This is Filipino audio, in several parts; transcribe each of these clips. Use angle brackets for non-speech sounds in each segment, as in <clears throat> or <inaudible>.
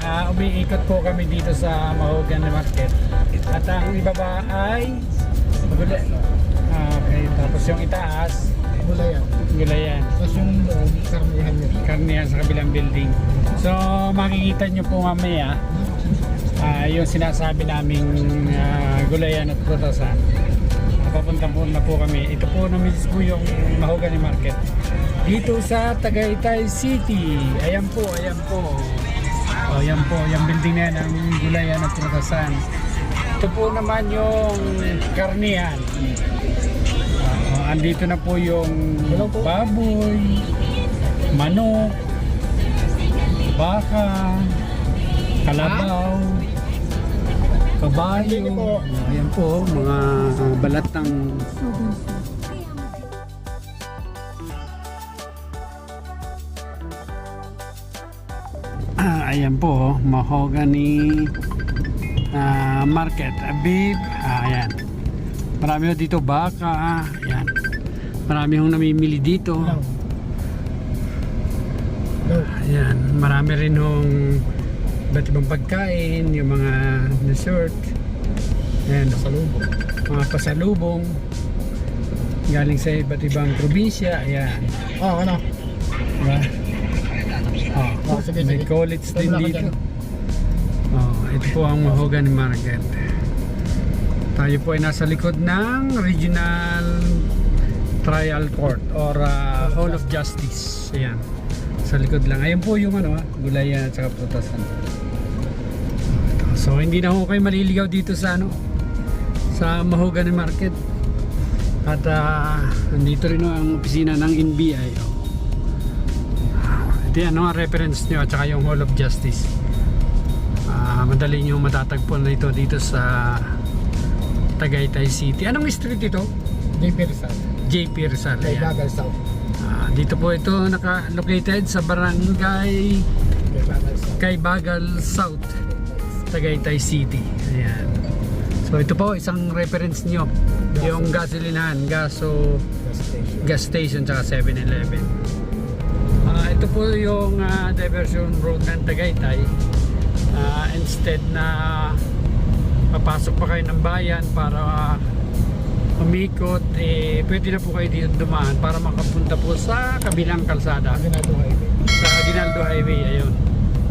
Ah, umiikot po kami dito sa Mahogan Market. At ang ibaba ay gulay. Ah, okay, tapos yung itaas, Gulayan. gulayan. Tapos yung loob, karamihan nyo. Karnihan sa kabilang building. So, makikita nyo po mamaya ah, yung sinasabi naming ah, gulayan at prutasan. Papunta po na po kami. Ito po na mismo yung Mahogany Market. Dito sa Tagaytay City. Ayan po, ayan po. O, ayan po, yung building na yan ang gulayan at prutasan. Ito po naman yung karnihan. Ah, andito na po yung po. baboy, manok, baka, kalabaw, kabayo. Ayan po, mga uh, balat ng Ah, ayan po, mahogany ah, market, ah, beef, ah, ayan. Marami dito baka, ayan. Marami hong namimili dito. Ayan, marami rin hong iba't ibang pagkain, yung mga dessert. Ayan, Salubong. mga pasalubong. Galing sa iba't ibang probinsya, ayan. Oh, ano? Diba? Oh, Oh, sige, may sige. college din dito. Oh, ito po ang Mahogany Market. Tayo po ay nasa likod ng Regional Trial Court or uh, Hall of Justice. Ayan. Sa likod lang. Ayan po yung ano, ah, gulayan at saka prutasan. Ito. So hindi na ho kayo maliligaw dito sa ano sa Mahogany Market. At uh, nandito rin ang opisina ng NBI. Oh. Ito yan, no, ang reference nyo at saka yung Hall of Justice. Ah, madali nyo matatagpuan na ito dito sa Tagaytay City. Anong street ito? JP Rizal. JP Rizal. Kay. Bagal South. Dito po ito naka-located sa barangay Kay Bagal South. Tagaytay City. Ayan. So ito po isang reference nyo. Yung gasolinahan, gaso Gas station. tsaka 7-Eleven. Ah, ito po yung ah, diversion road ng Tagaytay. Ah, instead na papasok pa kayo ng bayan para ah, umikot, eh, pwede na po kayo dito dumaan para makapunta po sa kabilang kalsada Aguinaldo Highway. sa Aguinaldo Highway ayun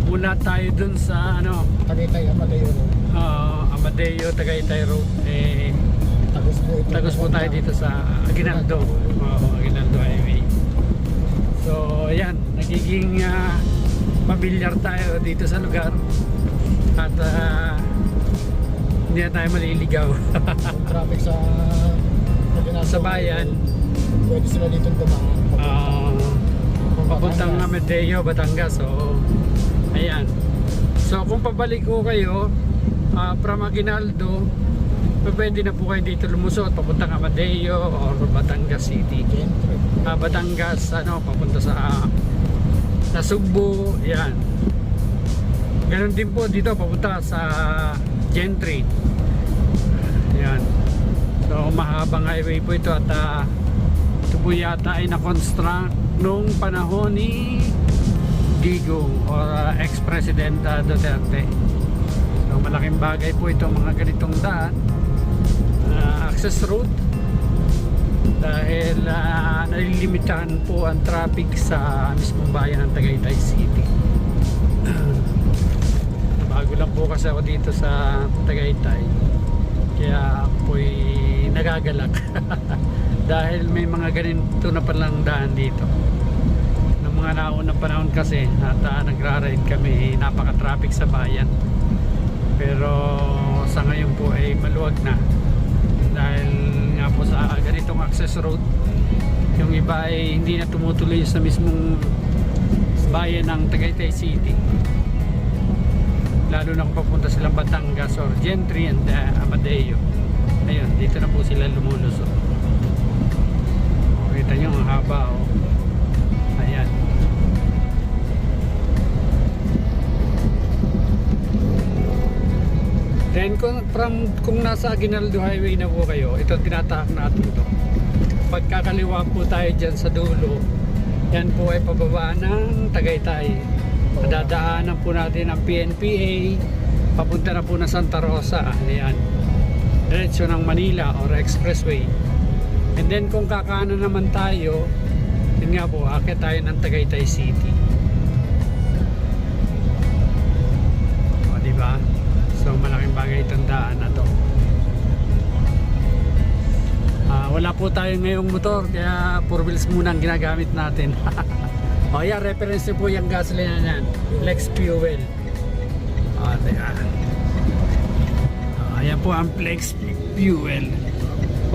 mula tayo dun sa ano Tagaytay, Amadeo. no? ah, Amadeo Tagaytay Road eh, Tagos po ito. Tagos po tayo dito sa Aguinaldo. Oo, Aguinaldo Highway. So, ayan, nagiging uh, pamilyar tayo dito sa lugar. At ah, hindi na tayo maliligaw Yung traffic sa sa bayan. Pwede sila dito dumaan. ah, papuntang Amadeo, Batangas. So, ayan. So, kung pabalik ko kayo ah, from Aguinaldo, pwede na po kayo dito lumusot papuntang Amadeo or Batangas City. Ah, Batangas ano papunta sa sa Sugbo yan Ganon din po dito papunta sa Gentry yan so mahabang highway po ito at ah, ito po yata ay na-construct nung panahon ni Digong or ah, ex-president ah, Duterte. So malaking bagay po ito mga ganitong daan Ah, access road dahil uh, nalilimitahan po ang traffic sa mismong bayan ng Tagaytay City. <clears throat> Bago lang po kasi ako dito sa Tagaytay. Kaya ako'y nagagalak. <laughs> dahil may mga ganito na palang daan dito. Noong mga naunang panahon kasi at uh, nagra-ride kami, napaka-traffic sa bayan. Pero sa ngayon po ay maluwag na dahil nga po sa ganitong access road yung iba ay hindi na tumutuloy sa mismong bayan ng Tagaytay City lalo na kung papunta silang Batangas or Gentry and uh, Amadeo ayun dito na po sila lumulusot kita nyo ang haba oh. ayan Then kung, from, kung nasa Aguinaldo Highway na po kayo, ito tinatahak natin ito. pagkakaliwa po tayo dyan sa dulo, yan po ay pababa ng Tagaytay. Madadaanan po natin ang PNPA, papunta na po na Santa Rosa. Ayan. Diretso ng Manila or Expressway. And then kung kakanan naman tayo, yun nga po, akit tayo ng Tagaytay City. O, di ba? So, malaking bagay itong daan na to. Ah, wala po tayo ngayong motor, kaya four wheels muna ang ginagamit natin. <laughs> o, yan, reference po yung gasolina niyan. Flex Fuel. O, teka. O, ayan po ang Flex Fuel.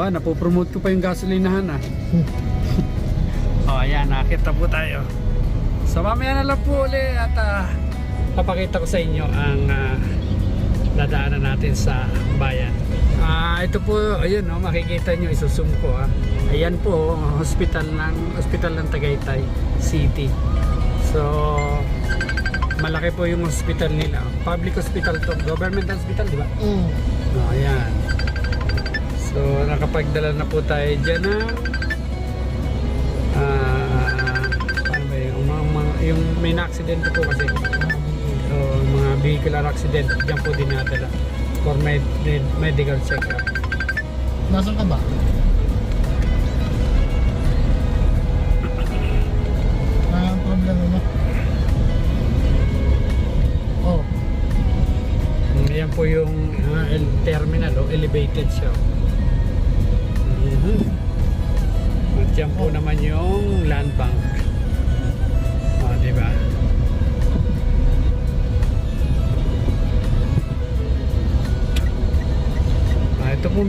Ba, napopromote ko pa yung gasolinahan ah. <laughs> O, ayan, nakita po tayo. So, mamaya na lang po uli at ah, papakita ko sa inyo ang ah, dadaanan natin sa bayan. Ah, ito po, ayun no, makikita nyo, isusum ko ah. Ayan po, hospital ng hospital ng Tagaytay City. So, malaki po yung hospital nila. Public hospital to, government hospital, di ba? Mm. No, ayan. So, nakapagdala na po tayo dyan ng ah, paano ba yun? Yung, mga, mga, yung may na-accident po kasi. So, mga vehicular accident, dyan po dinadala for med, med, medical check-up. Nasaan ka ba? Ah, problema mo. Oh, Yan po yung el- terminal, oh, elevated siya.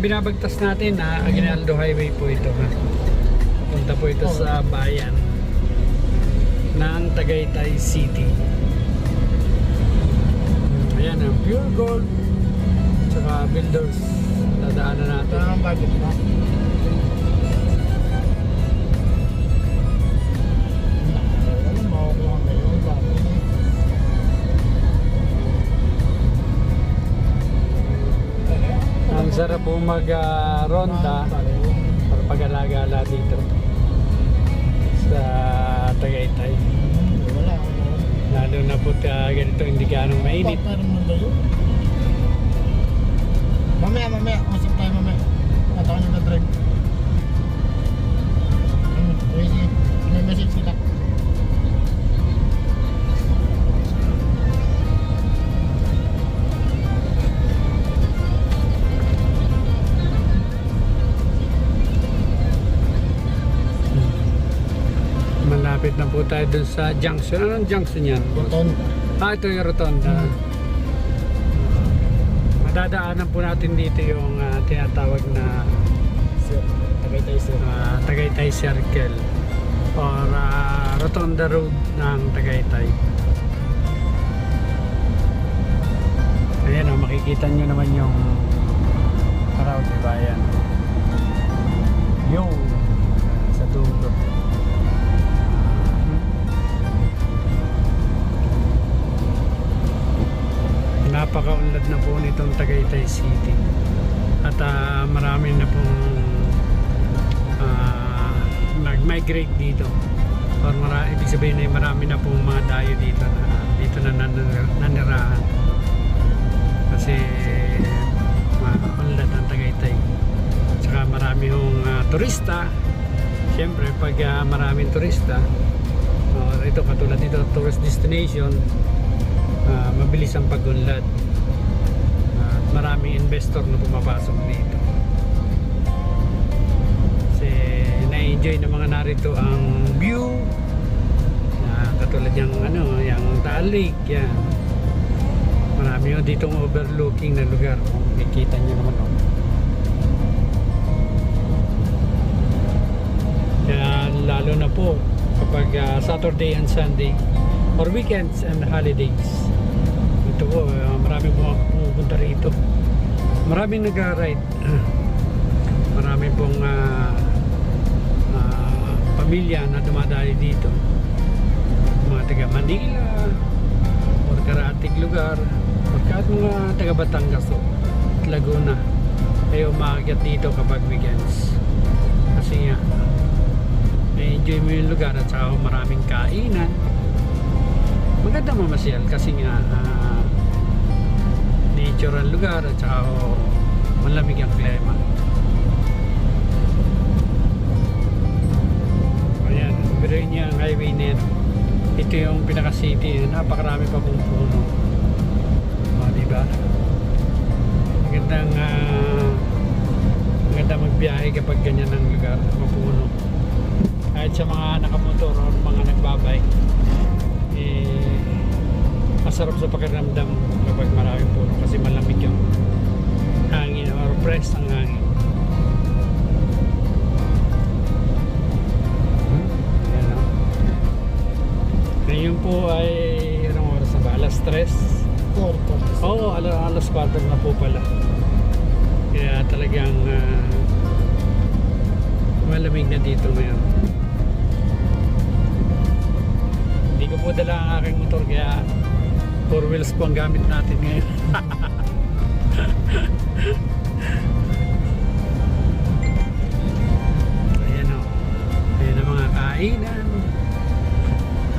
Binabagtas natin na Aguinaldo Highway po ito ha. Punta po ito sa bayan ng Tagaytay City. Ayan ang Pure Gold tsaka Builders dadaanan natin. ang budget mo. Ang sarap po mag-ronda para pag-alagala dito sa Tagaytay. Lalo na po uh, ganito hindi ganong mainit. Mamaya, mamaya. Usap tayo mamaya. At ako. Hmm, sige. May message kita. Malapit na po tayo dun sa junction. Anong junction yan? Buton. Ah, ito yung rotonda. Madadaanan po natin dito yung ah, tinatawag na Sir. Tagaytay sir. ah, Tagaytay Circle or ah, Rotonda Road ng Tagaytay. Ayan o, makikita nyo naman yung araw, di ba? Ayan. Yung nitong Tagaytay City. At ah, marami na pong ah, nag-migrate dito. Or mara, ibig sabihin ay marami na pong mga dayo dito na dito na nan- nanirahan. Kasi maunlad ang Tagaytay. Tsaka marami hong ah, turista. Siyempre, pag ah, maraming turista, oh, ito katulad dito, tourist destination, ah, mabilis ang pagunlad. Maraming investor na pumapasok dito. Kasi na-enjoy ng mga narito ang view na katulad yung ano, yung Taal Lake yan. Marami yung ditong overlooking na lugar. Oh, Makikita nyo naman oh. Kaya lalo na po kapag ah, Saturday and Sunday or weekends and holidays. Ito po, ah, marami po pumupunta rito. Maraming nagra-ride. <clears throat> Marami pong ah, ah, pamilya na dumadali dito. Mga taga Manila or karatig lugar or kahit mga taga Batangas o Laguna ay umaakyat dito kapag weekends. Kasi nga, pagbibigay mo yung lugar at saka maraming kainan. Maganda mamasyal kasi nga ah, nature lugar at saka oh, malamig ang klima. Ayan, biruin niya ang highway na yan. Ito yung pinaka-city, napakarami pa pong puno. O, diba? Magandang ah, maganda magbiyahe kapag ganyan ang lugar, mapuno. Masarap sa pakiramdam kapag maraming puno kasi malamig yung hangin or fresh ang hangin. Ayan o. Ngayon po ay anong oras na ba? Alas 3? Four, four. Oo, oh, alas, alas 4 na po pala. Kaya talagang ah, malamig na dito ngayon. Hindi ko po dala ang aking motor kaya four wheels po ang gamit natin ngayon. <laughs> Ayan o. Ayan ang mga kainan.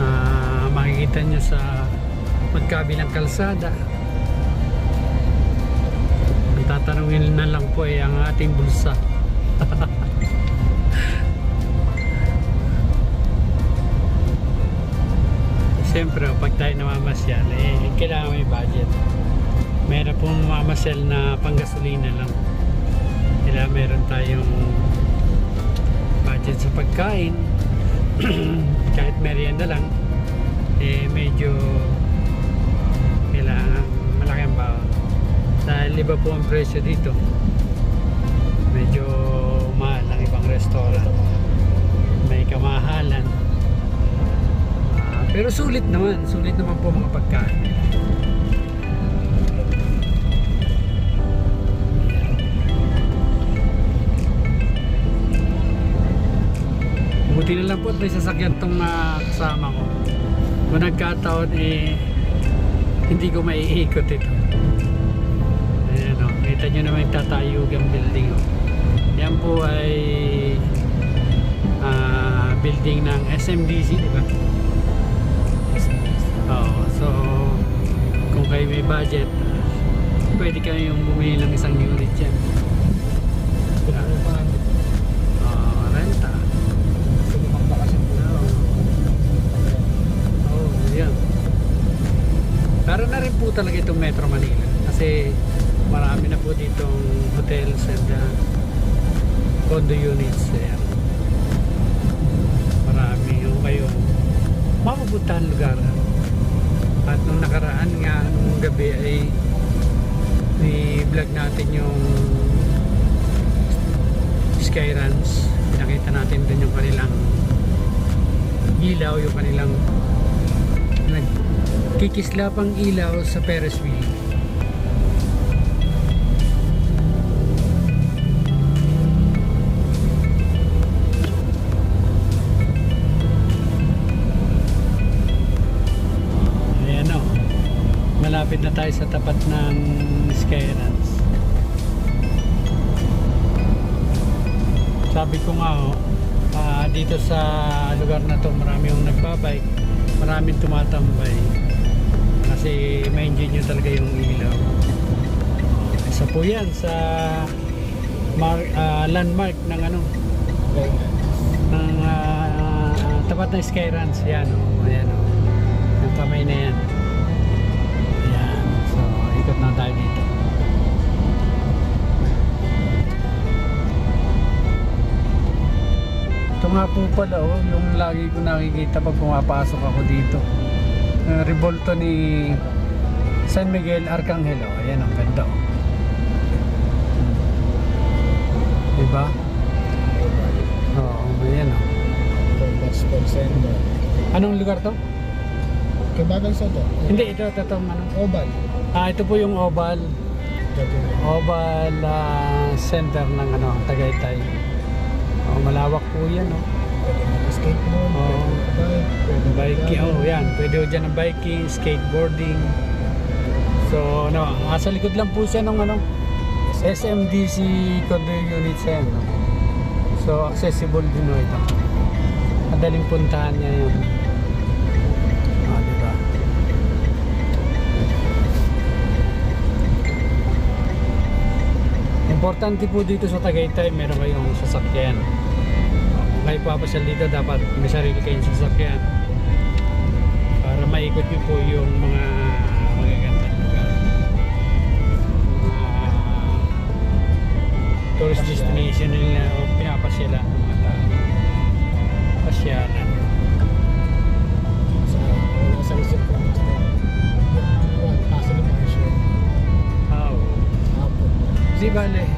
Ah, makikita nyo sa magkabilang kalsada. Ang tatanungin na lang po ay ang ating bulsa. <laughs> Siyempre, pag tayo namamasyal, eh, kailangan may budget. Meron pong mamamasyal na panggasolina lang. Kailangan meron tayong budget sa pagkain. <clears throat> Kahit merienda lang, eh, medyo kailangan malaki ang baon. Dahil iba po ang presyo dito. Medyo mahal ang ibang restaurant. Pero sulit naman. Sulit naman po mga pagkain. Buti na lang po at may sasakyan tong kasama ko. Kung nagkataon eh hindi ko maiikot ito. Ayan o, kita nyo naman yung tatayugang building o. Yan po ay ah, building ng SMDC, di? Oo, so kung kayo may budget, pwede kayong bumili ng isang unit dyan. Oo, renta. Oo. Oo, yan. Pero na rin po talaga itong Metro Manila kasi marami na po ditong hotels and uh, condo units. Ayan. Marami yung kayo mapupuntahan lugar. Nung nakaraan nga, nung gabi ay i-vlog natin yung Skyruns. Pinakita natin dun yung kanilang ilaw, yung kanilang nagkikislapang ilaw sa Ferris wheel. Malapit na tayo sa tapat ng Skyruns. Sabi ko nga oh, ah, dito sa lugar na to marami yung nagbabike, maraming tumatambay. Kasi ma-enjoy nyo talaga yung ilaw. Isa po yan sa mar- ah, landmark ng ano, ng ah, tapat ng Skyruns. Yan oh, ayan o. Yung kamay na yan. Ayan. Na tayo dito. Ito nga po pala oh, yung lagi ko nakikita pag pumapasok ako dito. Uh, Revolto ni San Miguel Arcangel. Oh. Ayan ang ganda oh. Diba? Oo, ayan oh. Gospel Center. Anong lugar to? Kabagan sa to. Hindi, ito, ito, ito, ano? Oval. Ah, ito po yung Oval. Oval ah, Center ng ano, Tagaytay. Oh, malawak po yan, oh. Skateboard. Oo. Bike. Pwede Biking, oh, yan. Pwede ho dyan ng biking, skateboarding. So, ano, ah, sa likod lang po siya ng ano, SMDC condo units yan. No? So, accessible din ho ito. Madaling puntahan niya yun. Importante po dito sa Tagaytay, meron kayong sasakyan. Kung kayo papasyal dito, dapat may sarili kayong sasakyan. Para maikot niyo po yung mga magagandang lugar. Mga tourist destination nila o pinapasyalan ng mga tao. Pasyalan. Sa, isip ko. Di bale,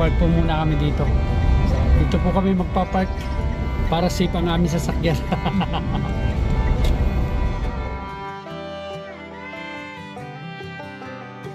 Papark po muna kami dito. Dito po kami magpapark para safe ang aming sasakyan. <laughs>